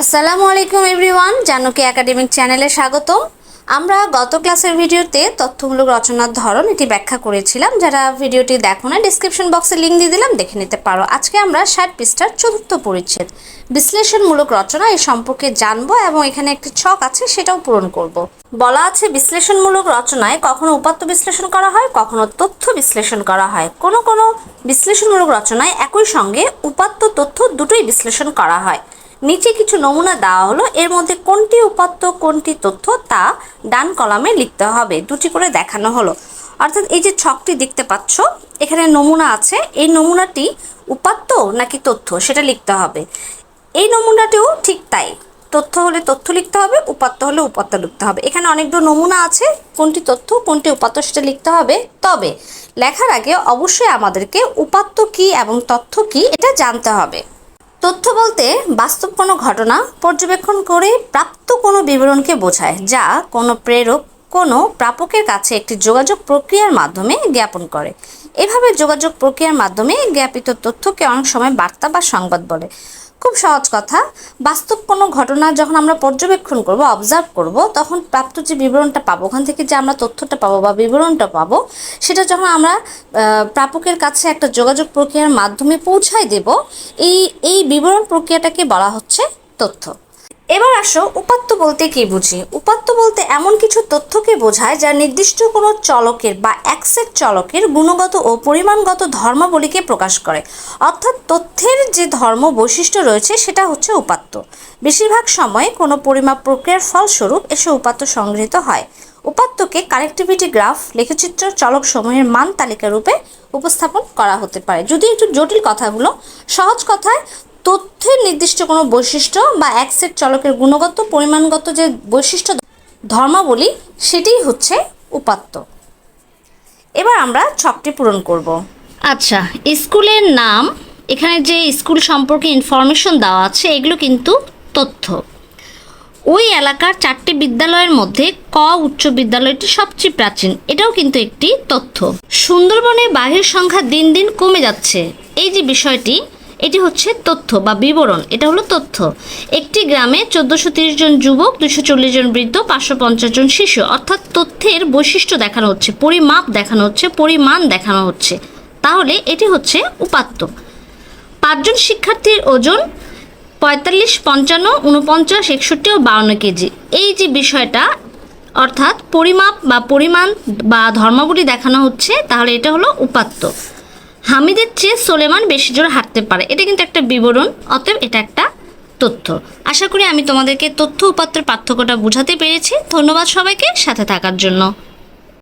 আসসালামু আলাইকুম everyone, Janki academic চ্যানেলে স্বাগতম। আমরা গত ক্লাসের ভিডিওতে তথ্যমূলক রচনার ধরন এটি ব্যাখ্যা করেছিলাম। যারা ভিডিওটি দেখো না ডিসক্রিপশন বক্সে লিঙ্ক দিয়ে দিলাম, দেখে নিতে পারো। আজকে আমরা ষাট পৃষ্ঠার চতুর্থ পরিচ্ছেদ, বিশ্লেষণমূলক রচনা এই সম্পর্কে জানব এবং এখানে একটি ছক আছে, সেটাও পূরণ করব। বলা আছে, বিশ্লেষণমূলক রচনায় কখনো উপাত্ত বিশ্লেষণ করা হয়, কখনো তথ্য বিশ্লেষণ করা হয়। কোনো কোনো বিশ্লেষণমূলক রচনায় একই সঙ্গে উপাত্ত তথ্য দুটোই বিশ্লেষণ করা হয়। নিচে কিছু নমুনা দেওয়া হলো। এর মধ্যে কোনটি উপাত্ত, কোনটি তথ্য তা ডান কলামে লিখতে হবে। দুটি করে দেখানো হলো। অর্থাৎ এই যে ছকটি দেখতে পাচ্ছ, এখানে নমুনা আছে। এই নমুনাটি উপাত্ত নাকি তথ্য, সেটা লিখতে হবে। এই নমুনাটিও ঠিক তাই। তথ্য হলে তথ্য লিখতে হবে, উপাত্ত হলে উপাত্ত লিখতে হবে। এখানে অনেকগুলো নমুনা আছে, কোনটি তথ্য, কোনটি উপাত্ত সেটা লিখতে হবে। তবে লেখার আগে অবশ্যই আমাদেরকে উপাত্ত কি এবং তথ্য কি, এটা জানতে হবে। তথ্য বলতে বাস্তব কোনো ঘটনা পর্যবেক্ষণ করে প্রাপ্ত কোনো বিবরণকে বোঝায়, যা কোনো প্রেরক, কোনো প্রাপকের কাছে একটি যোগাযোগ প্রক্রিয়ার মাধ্যমে জ্ঞাপন করে। এভাবে যোগাযোগ প্রক্রিয়ার মাধ্যমে জ্ঞাপিত তথ্যকে অনেক সময় বার্তা বা সংবাদ বলে। খুব সহজ কথা। বাস্তব কোনো ঘটনা যখন আমরা পর্যবেক্ষণ করব অবজার্ভ করব, তখন প্রাপ্ত যে বিবরণটা পাবো, ওখান থেকে যে আমরা তথ্যটা পাবো বা বিবরণটা পাবো, সেটা যখন আমরা প্রাপকের কাছে একটা যোগাযোগ প্রক্রিয়ার মাধ্যমে পৌঁছায় দেব, এই এই বিবরণ প্রক্রিয়াটাকে বলা হচ্ছে তথ্য। এবার আসো উপাত্ত বলতে কি বুঝি? উপাত্ত বলতে এমন কিছু তথ্যকে বোঝায় যা নির্দিষ্ট কোনো চলকের বা একসেট চলকের গুণগত ও পরিমাণগত ধর্মাবলীকে প্রকাশ করে। অর্থাৎ তথ্যের যে ধর্ম বৈশিষ্ট্য রয়েছে সেটা হচ্ছে উপাত্ত। বেশিরভাগ সময় কোনো পরিমাপ প্রক্রিয়ার ফলস্বরূপ এসব উপাত্ত সংগৃহীত হয়। উপাত্তকে কানেক্টিভিটি গ্রাফ, লেখচিত্র চলক সমূহের মান তালিকা রূপে উপস্থাপন করা হতে পারে। যদি একটু জটিল কথাগুলো, সহজ কথায় তথ্যের নির্দিষ্ট কোনো বৈশিষ্ট্য বা এক সেট চলকের গুণগত, পরিমাণগত যে বৈশিষ্ট্য ধর্মাবলী, সেটিই হচ্ছে উপাত্ত। এবার আমরা ছকটি পূরণ করব। আচ্ছা স্কুলের নাম, এখানে যে স্কুল সম্পর্কে ইনফরমেশন দেওয়া আছে, এগুলো কিন্তু তথ্য। ওই এলাকার চারটি বিদ্যালয়ের মধ্যে ক উচ্চ বিদ্যালয়টি সবচেয়ে প্রাচীন, এটাও কিন্তু একটি তথ্য। সুন্দরবনে বাঘের সংখ্যা দিন দিন কমে যাচ্ছে। এই যে বিষয়টি এটি হচ্ছে তথ্য বা বিবরণ, এটা হলো তথ্য। একটি গ্রামে চোদ্দোশো তিরিশ জন যুবক দুশো চল্লিশ জন বৃদ্ধ, পাঁচশো পঞ্চাশ জন শিশু। অর্থাৎ তথ্যের বৈশিষ্ট্য দেখানো হচ্ছে, পরিমাপ দেখানো হচ্ছে, পরিমাণ দেখানো হচ্ছে। তাহলে এটি হচ্ছে উপাত্ত। পাঁচজন শিক্ষার্থীর ওজন পঁয়তাল্লিশ, পঞ্চান্ন উনপঞ্চাশ একষট্টি ও বাউন্ন কেজি। এই যে বিষয়টা, অর্থাৎ পরিমাপ বা পরিমাণ বা ধর্মাবলী দেখানো হচ্ছে, তাহলে এটা হলো উপাত্ত। হামিদের চেয়ে সোলেমান বেশি জোর হাঁটতে পারে। এটা কিন্তু একটা বিবরণ, অতএব এটা একটা তথ্য। আশা করি আমি তোমাদেরকে তথ্য উপাত্তের পার্থক্যটা বুঝাতে পেরেছি। ধন্যবাদ সবাইকে সাথে থাকার জন্য।